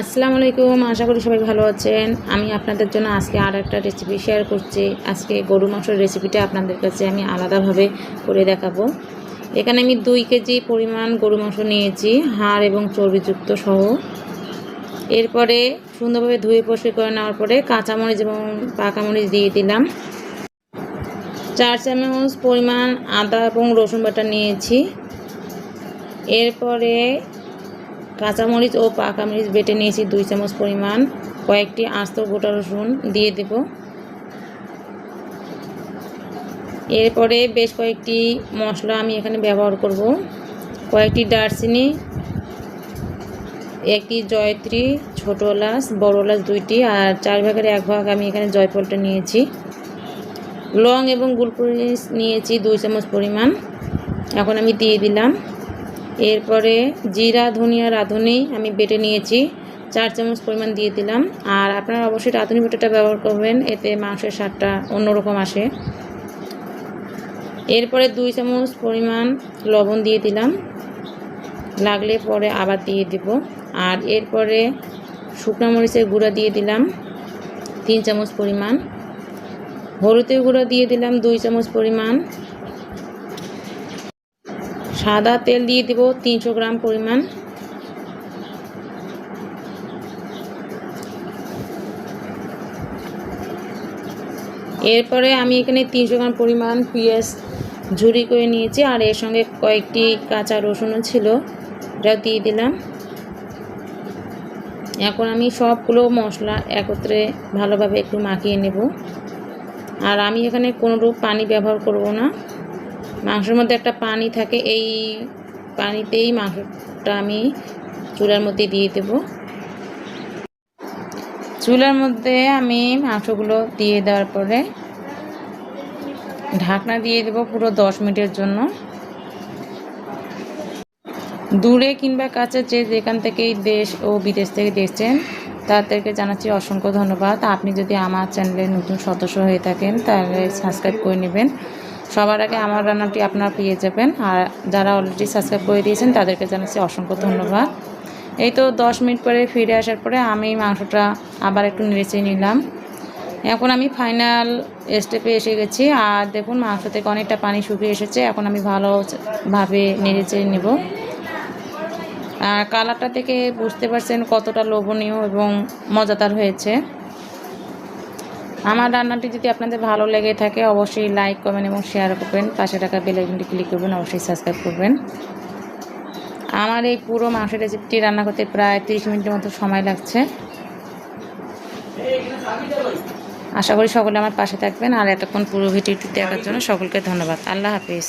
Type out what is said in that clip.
আসসালামু আলাইকুম, আশা করি সবাই ভালো আছেন। আমি আপনাদের জন্য আজকে আর একটা রেসিপি শেয়ার করছি। আজকে গরু মাংসের রেসিপিটা আপনাদের কাছে আমি আলাদাভাবে করে দেখাবো। এখানে আমি দুই কেজি পরিমাণ গরু মাংস নিয়েছি, হাড় এবং চর্বিযুক্ত সহ। এরপরে সুন্দরভাবে ধুয়ে পরিষ্কার করে নেওয়ার পরে কাঁচামরিচ এবং পাকামরিচ দিয়ে দিলাম। চার চামচ পরিমাণ আদা এবং রসুন বাটা নিয়েছি। এরপরে কাঁচামরিচ ও পাকা মরিচ বেটে নিয়েছি দুই চামচ পরিমাণ। কয়েকটি আস্ত গোটা রসুন দিয়ে দেব। এরপরে বেশ কয়েকটি মশলা আমি এখানে ব্যবহার করব। কয়েকটি দারচিনি, একটি জয়ত্রী, ছোটো এলাচ, বড় এলাচ দুইটি, আর চার ভাগের এক ভাগ আমি এখানে জয়ফলটা নিয়েছি। লং এবং গুলপুরিচ নিয়েছি দুই চামচ পরিমাণ। এখন আমি দিয়ে দিলাম। এরপরে জিরা, ধনিয়া, রাঁধুনি আমি বেটে নিয়েছি। চার চামচ পরিমাণ দিয়ে দিলাম। আর আপনারা অবশ্যই রাঁধুনি বেটেটা ব্যবহার করবেন, এতে মাংসের স্বাদটা অন্যরকম আসে। এরপরে দুই চামচ পরিমাণ লবণ দিয়ে দিলাম। লাগলে পরে আবার দিয়ে দেব। আর এরপরে শুকনো মরিচের গুঁড়া দিয়ে দিলাম, তিন চামচ পরিমাণ। হলুদের গুঁড়া দিয়ে দিলাম, দুই চামচ পরিমাণ। সাদা তেল দিয়ে দিব তিনশো গ্রাম পরিমাণ। এরপরে আমি এখানে তিনশো গ্রাম পরিমাণ পেঁয়াজ ঝুরি করে নিয়েছি, আর এর সঙ্গে কয়েকটি কাঁচা রসুনও ছিল এটাও দিয়ে দিলাম। এখন আমি সবগুলো মশলা একত্রে ভালোভাবে একটু মাখিয়ে নেব। আর আমি এখানে কোনোরূপ পানি ব্যবহার করব না। মাংসের মধ্যে একটা পানি থাকে, এই পানিতেই মাংসটা আমি চুলার মধ্যে দিয়ে দেব। চুলার মধ্যে আমি মাংসগুলো দিয়ে দেওয়ার পরে ঢাকনা দিয়ে দেব পুরো দশ মিনিটের জন্য। দূরে কিংবা কাছে যে যেখান থেকেই দেশ ও বিদেশ থেকে দেখছেন, তাদেরকে জানাচ্ছি অসংখ্য ধন্যবাদ। আপনি যদি আমার চ্যানেলের নতুন সদস্য হয়ে থাকেন, তাহলে সাবস্ক্রাইব করে নেবেন। সবার আগে আমার রান্নাটি আপনারা পেয়ে যাবেন। আর যারা অলরেডি সাবস্ক্রাইব করে দিয়েছেন, তাদেরকে জানাচ্ছি অসংখ্য ধন্যবাদ। এই তো দশ মিনিট পরে ফিরে আসার পরে আমি মাংসটা আবার একটু নেড়েচে নিলাম। এখন আমি ফাইনাল স্টেপে এসে গেছি। আর দেখুন, মাংস থেকে অনেকটা পানি শুকিয়ে এসেছে। এখন আমি ভালোভাবে নেড়েচে নেব। আর কালারটা থেকে বুঝতে পারছেন কতটা লোভনীয় এবং মজাদার হয়েছে। আমার রান্নাটি যদি আপনাদের ভালো লেগে থাকে, অবশ্যই লাইক কমেন্ট এবং শেয়ার করবেন। পাশে টাকা বেলাইকনটি ক্লিক করবেন, অবশ্যই সাবস্ক্রাইব করবেন। আমার এই পুরো মাংসের রেসিপিটি রান্না করতে প্রায় তিরিশ মিনিটের মতো সময় লাগছে। আশা করি সকলে আমার পাশে থাকবেন। আর এতক্ষণ পুরো ভিডিওটি দেখার জন্য সকলকে ধন্যবাদ। আল্লাহ হাফিজ।